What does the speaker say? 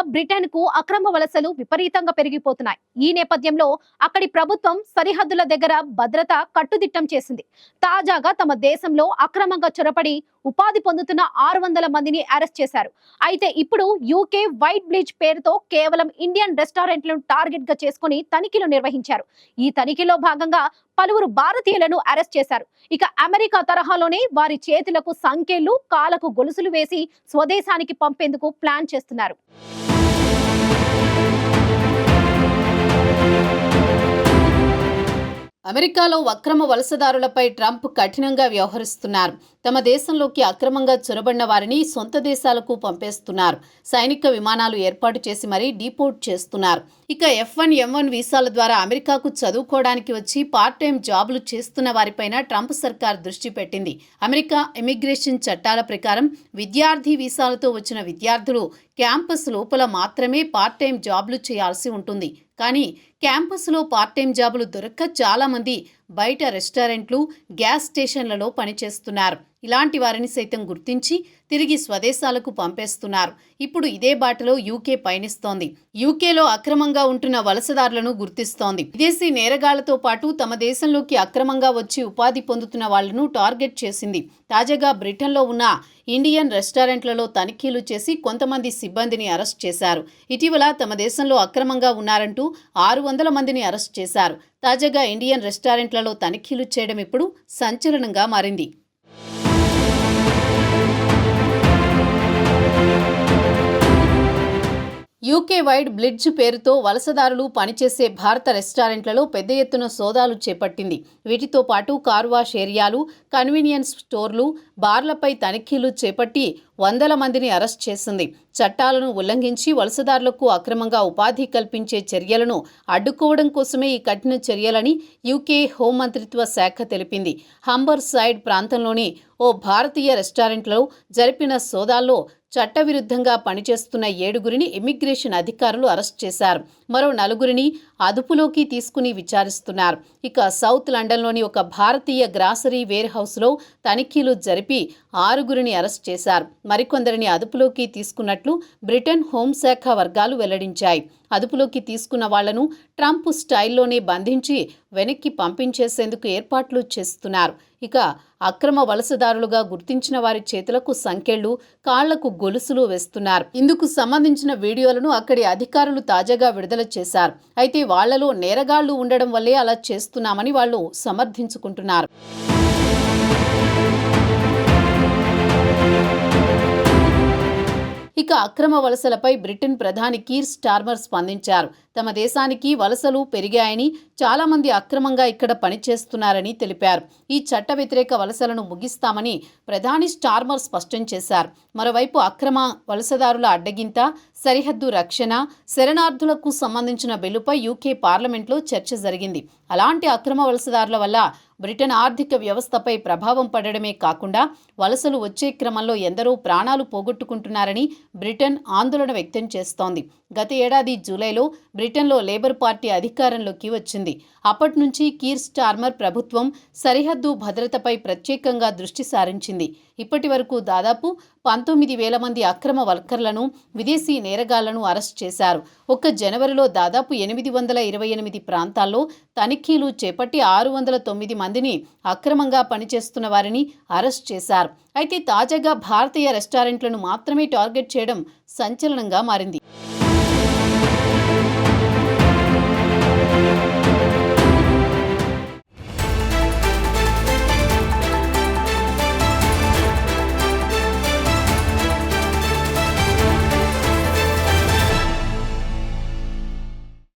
బ్రిటన్కు అక్రమ వలసలు విపరీతంగా పెరిగిపోతున్నాయి. ఈ నేపథ్యంలో అక్కడి ప్రభుత్వం సరిహద్దుల దగ్గర భద్రత కట్టుదిట్టం చేసింది. తాజాగా తమ దేశంలో అక్రమంగా చొరపడి ఉపాధి పొందుతున్న ఆరు వందల మందిని అరెస్ట్ చేశారు. అయితే ఇప్పుడు యూకే వైట్ బ్లీచ్ పేరుతో కేవలం ఇండియన్ రెస్టారెంట్లను టార్గెట్గా చేసుకుని తనిఖీలు నిర్వహించారు. ఈ తనిఖీలో భాగంగా పలువురు భారతీయులను అరెస్ట్ చేశారు. ఇక అమెరికా తరహాలోనే వారి చేతులకు సంఖ్యలు కాలకు గొలుసులు వేసి స్వదేశానికి పంపేందుకు ప్లాన్ చేస్తున్నారు. అమెరికాలో అక్రమ వలసదారులపై ట్రంప్ కఠినంగా వ్యవహరిస్తున్నారు. తమ దేశంలోకి అక్రమంగా చొరబడిన వారిని సొంత దేశాలకు పంపేస్తున్నారు. సైనిక విమానాలు ఏర్పాటు చేసి మరీ డీపోర్ట్ చేస్తున్నారు. ఇక ఎఫ్ వన్ ఎం వన్ వీసాల ద్వారా అమెరికాకు చదువుకోవడానికి వచ్చి పార్ట్ టైం జాబులు చేస్తున్న వారిపైన ట్రంప్ సర్కార్ దృష్టి పెట్టింది. అమెరికా ఇమిగ్రేషన్ చట్టాల ప్రకారం విద్యార్థి వీసాలతో వచ్చిన విద్యార్థులు క్యాంపస్ లోపల మాత్రమే పార్ట్ టైం జాబ్లు చేయాల్సి ఉంటుంది. కానీ క్యాంపస్లో పార్ట్ టైం జాబులు దొరక్క చాలామంది బయట రెస్టారెంట్లు గ్యాస్ స్టేషన్లలో పనిచేస్తున్నారు. ఇలాంటి వారిని సైతం గుర్తించి తిరిగి స్వదేశాలకు పంపేస్తున్నారు. ఇప్పుడు ఇదే బాటలో యూకే పయనిస్తోంది. యూకేలో అక్రమంగా ఉంటున్న వలసదారులను గుర్తిస్తోంది. విదేశీ నేరగాళ్ళతో పాటు తమ దేశంలోకి అక్రమంగా వచ్చి ఉపాధి పొందుతున్న వాళ్ళను టార్గెట్ చేసింది. తాజాగా బ్రిటన్లో ఉన్న ఇండియన్ రెస్టారెంట్లలో తనిఖీలు చేసి కొంతమంది సిబ్బందిని అరెస్ట్ చేశారు. ఇటీవల తమ దేశంలో అక్రమంగా ఉన్నారంటూ ఆరు వందల మందిని అరెస్ట్ చేశారు. తాజాగా ఇండియన్ రెస్టారెంట్లలో తనిఖీలు చేయడం ఇప్పుడు సంచలనంగా మారింది. యూకే వైడ్ బ్లిడ్జ్ పేరుతో వలసదారులు పనిచేసే భారత రెస్టారెంట్లలో పెద్ద ఎత్తున సోదాలు చేపట్టింది. వీటితో పాటు కార్వాష్ ఏరియాలు కన్వీనియన్స్ స్టోర్లు బార్లపై తనిఖీలు చేపట్టి వందల మందిని అరెస్ట్ చేసింది. చట్టాలను ఉల్లంఘించి వలసదారులకు అక్రమంగా ఉపాధి కల్పించే చర్యలను అడ్డుకోవడం కోసమే ఈ కఠిన చర్యలని యూకే హోంమంత్రిత్వ శాఖ తెలిపింది. హంబర్ సైడ్ ప్రాంతంలోని ఓ భారతీయ రెస్టారెంట్లో జరిపిన సోదాల్లో చట్టవిరుద్ధంగా పనిచేస్తున్న ఏడుగురిని ఇమ్మిగ్రేషన్ అధికారులు అరెస్ట్ చేశారు. మరో నలుగురిని అదుపులోకి తీసుకుని విచారిస్తున్నారు. ఇక సౌత్ లండన్లోని ఒక భారతీయ గ్రాసరీ వేర్ హౌస్లో తనిఖీలు జరిపి ఆరుగురిని అరెస్ట్ చేశారు. మరికొందరిని అదుపులోకి తీసుకున్నట్టు తీసుకున్నట్లు బ్రిటన్ హోంశాఖ వర్గాలు వెల్లడించాయి. అదుపులోకి తీసుకున్న వాళ్ళను ట్రంప్ స్టైల్లోనే బంధించి వెనక్కి పంపించేసేందుకు ఏర్పాట్లు చేస్తున్నారు. ఇక అక్రమ వలసదారులుగా గుర్తించిన వారి చేతులకు సంకెళ్ళు కాళ్ళకు గొలుసులు వేస్తున్నారు. ఇందుకు సంబంధించిన వీడియోలను అక్కడి అధికారులు తాజాగా విడుదల చేశారు. అయితే వాళ్ళలో నేరగాళ్ళు ఉండడం వల్లే అలా చేస్తున్నామని వాళ్ళు సమర్థించుకుంటున్నారు. ఇక అక్రమ వలసలపై బ్రిటన్ ప్రధాని కీర్ స్టార్మర్ స్పందించారు. తమ దేశానికి వలసలు పెరిగాయని చాలామంది అక్రమంగా ఇక్కడ పనిచేస్తున్నారని తెలిపారు. ఈ చట్ట వ్యతిరేక వలసలను ముగిస్తామని ప్రధాని స్టార్మర్ స్పష్టం చేశారు. మరోవైపు అక్రమ వలసదారుల అడ్డగింత సరిహద్దు రక్షణ శరణార్థులకు సంబంధించిన బిల్లుపై యూకే పార్లమెంట్లో చర్చ జరిగింది. అలాంటి అక్రమ వలసదారుల వల్ల బ్రిటన్ ఆర్థిక వ్యవస్థపై ప్రభావం పడడమే కాకుండా వలసలు వచ్చే క్రమంలో ఎందరో ప్రాణాలు పోగొట్టుకుంటున్నారని బ్రిటన్ ఆందోళన వ్యక్తం చేస్తోంది. గత ఏడాది జూలైలో బ్రిటన్లో లేబర్ పార్టీ అధికారంలోకి వచ్చింది. అప్పటి నుంచి కీర్ స్టార్మర్ ప్రభుత్వం సరిహద్దు భద్రతపై ప్రత్యేకంగా దృష్టి సారించింది. ఇప్పటి వరకు దాదాపు పంతొమ్మిది వేల మంది అక్రమ వర్కర్లను విదేశీ నేరగాళ్ళను అరెస్ట్ చేశారు. ఒక్క జనవరిలో దాదాపు ఎనిమిది వందల ఇరవై ఎనిమిది ప్రాంతాల్లో తనిఖీలు చేపట్టి ఆరు వందల తొమ్మిది మందిని అక్రమంగా పనిచేస్తున్న వారిని అరెస్ట్ చేశారు. అయితే తాజాగా భారతీయ రెస్టారెంట్లను మాత్రమే టార్గెట్ చేయడం సంచలనంగా మారింది.